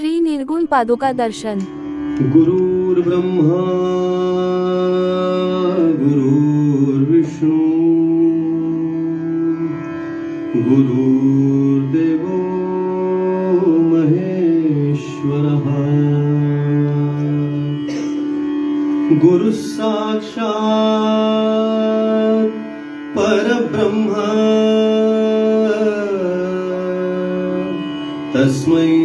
श्री निर्गुण पादुका दर्शन। गुरुर्ब्रह्मा गुरुर्विष्णू गुरुर्देवो महेश्वरः। गुरुः साक्षात् परब्रह्म। तस्मै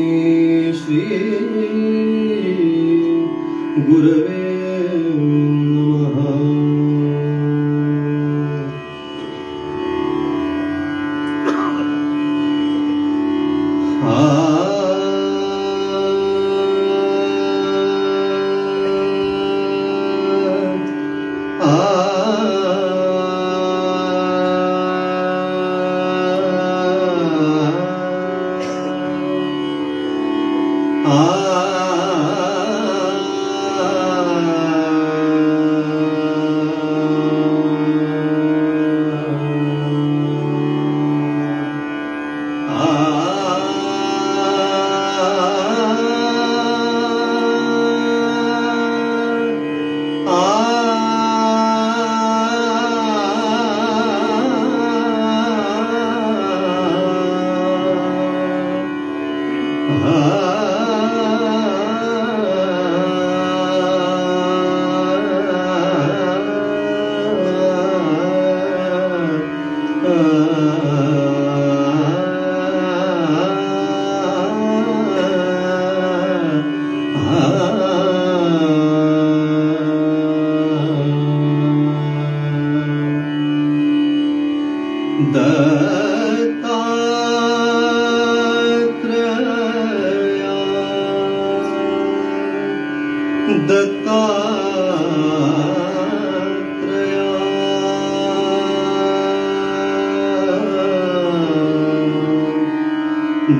गुरवे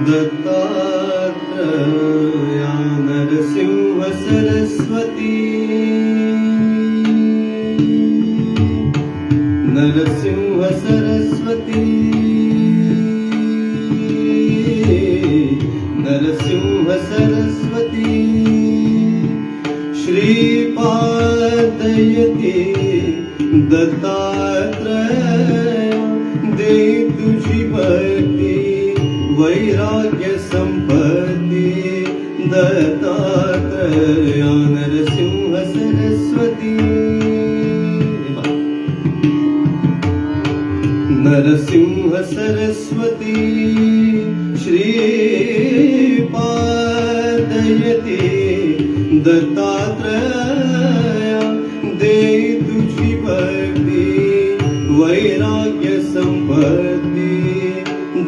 दत्तात्रया नरसिंह सरस्वती नरसिंह सरस्वती नरसिंह सरस्वती श्रीपादयते दत्तात्रय दे तुझी भक्ती वैराग्य संपत्ती दत्तात्रया नरसिंह सरस्वती नरसिंह सरस्वती श्रीपादयते। दत्तात्रया दे तुझी भक्ति। वैराग्य संपत्ती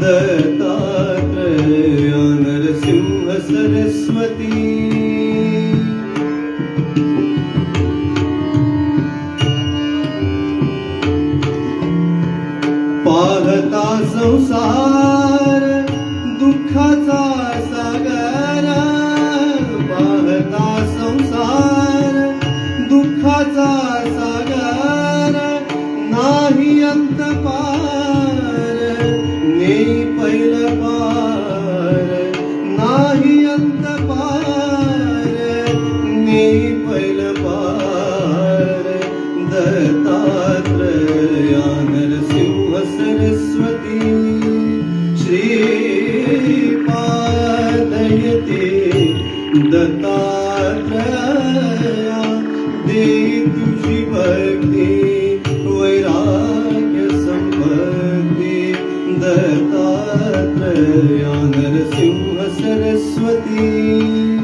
दत्ता संसार दुःखाचा Dattatreya Narasimha Saraswati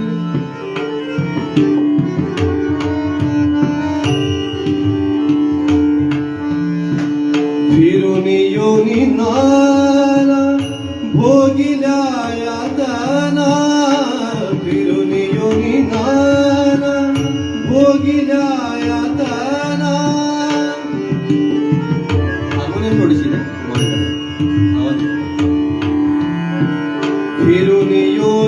Pero ni yo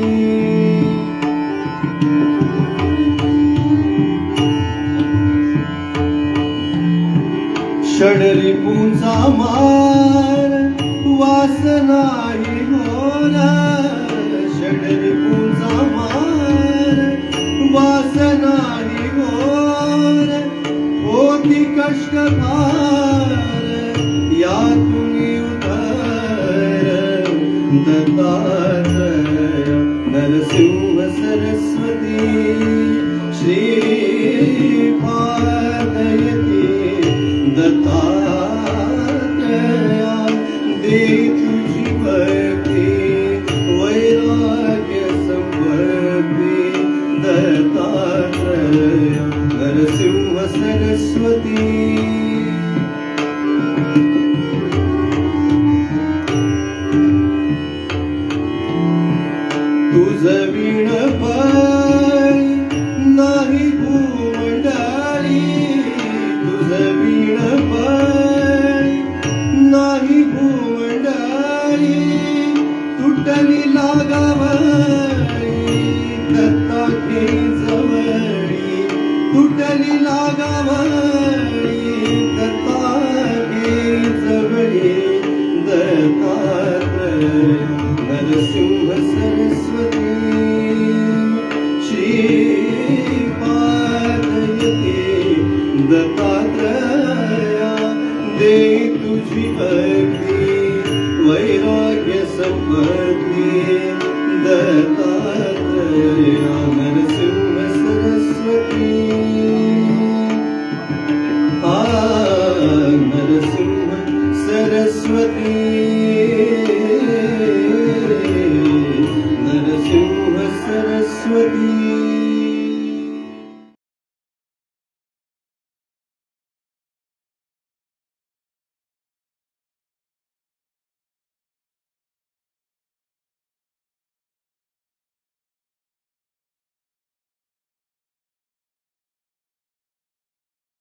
मार वासनाही घोर षडरिपूंचा मार वासनाही घोर होती कष्ट या यातून उधर दत्तात्रय नरसिंह सरस्वती श्रीपादयते दत्ता तुटली लागावळी दत्ता घे जवळी नरसिंह सरस्वती श्रीपादयते दत्तात्रया दे तुझी भक्ती वैराग्य संपत्ती दत्ता